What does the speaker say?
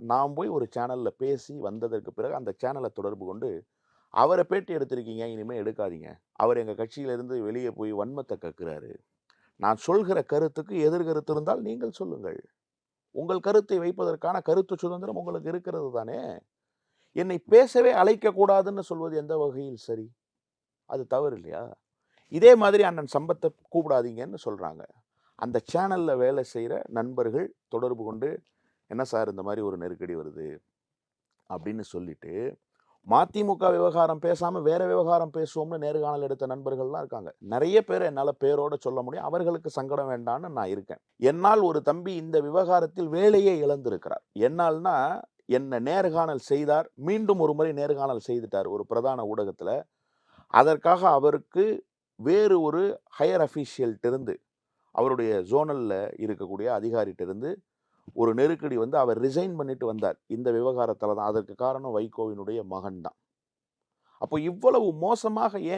நான் போய் ஒரு சேனலில் பேசி வந்ததற்கு பிறகு அந்த சேனலை தொடர்பு கொண்டு அவரை பேட்டி எடுத்திருக்கீங்க இனிமேல் எடுக்காதீங்க. அவர் எங்கள் கட்சியிலிருந்து வெளியே போய் வன்மத்தை கக்குறாரு நான் சொல்கிற கருத்துக்கு எதிர்கருத்து இருந்தால் நீங்கள் சொல்லுங்கள். உங்கள் கருத்தை வைப்பதற்கான கருத்து சுதந்திரம் உங்களுக்கு இருக்கிறது தானே? என்னை பேசவே அழைக்கக்கூடாதுன்னு சொல்வது எந்த வகையில் சரி? அது தவறு இல்லையா? இதே மாதிரி அண்ணன் சம்பத்தை கூப்பிடாதீங்கன்னு சொல்கிறாங்க அந்த சேனலில் வேலை செய்கிற நண்பர்கள் தொடர்பு கொண்டு என்ன சார் இந்த மாதிரி ஒரு நெருக்கடி வருது? அப்படின்னு சொல்லிட்டு மதிமுக விவகாரம் பேசாமல் வேறு விவகாரம் பேசுவோம்னு நேர்காணல் எடுத்த நண்பர்கள்லாம் இருக்காங்க. நிறைய பேர் என்னால் பேரோட சொல்ல முடியும். அவர்களுக்கு சங்கடம் வேண்டான்னு நான் இருக்கேன். என்னால் ஒரு தம்பி இந்த விவகாரத்தில் வேலையே இழந்திருக்கிறார். என்னால்னா என்னை நேர்காணல் செய்தார். மீண்டும் ஒரு முறை நேர்காணல் செய்துட்டார் ஒரு பிரதான ஊடகத்தில். அதற்காக அவருக்கு வேறு ஒரு ஹையர் அஃபீஷியல்ட்டிருந்து அவருடைய ஜோனலில் இருக்கக்கூடிய அதிகாரிகிட்டேருந்து ஒரு நெருக்கடி வந்து அவர் ரிசைன் பண்ணிட்டு வந்தார். இந்த விவகாரத்தில் தான். அதற்கு காரணம் வைகோவினுடைய மகன் தான் அப்போ இவ்வளவு மோசமாக ஏன்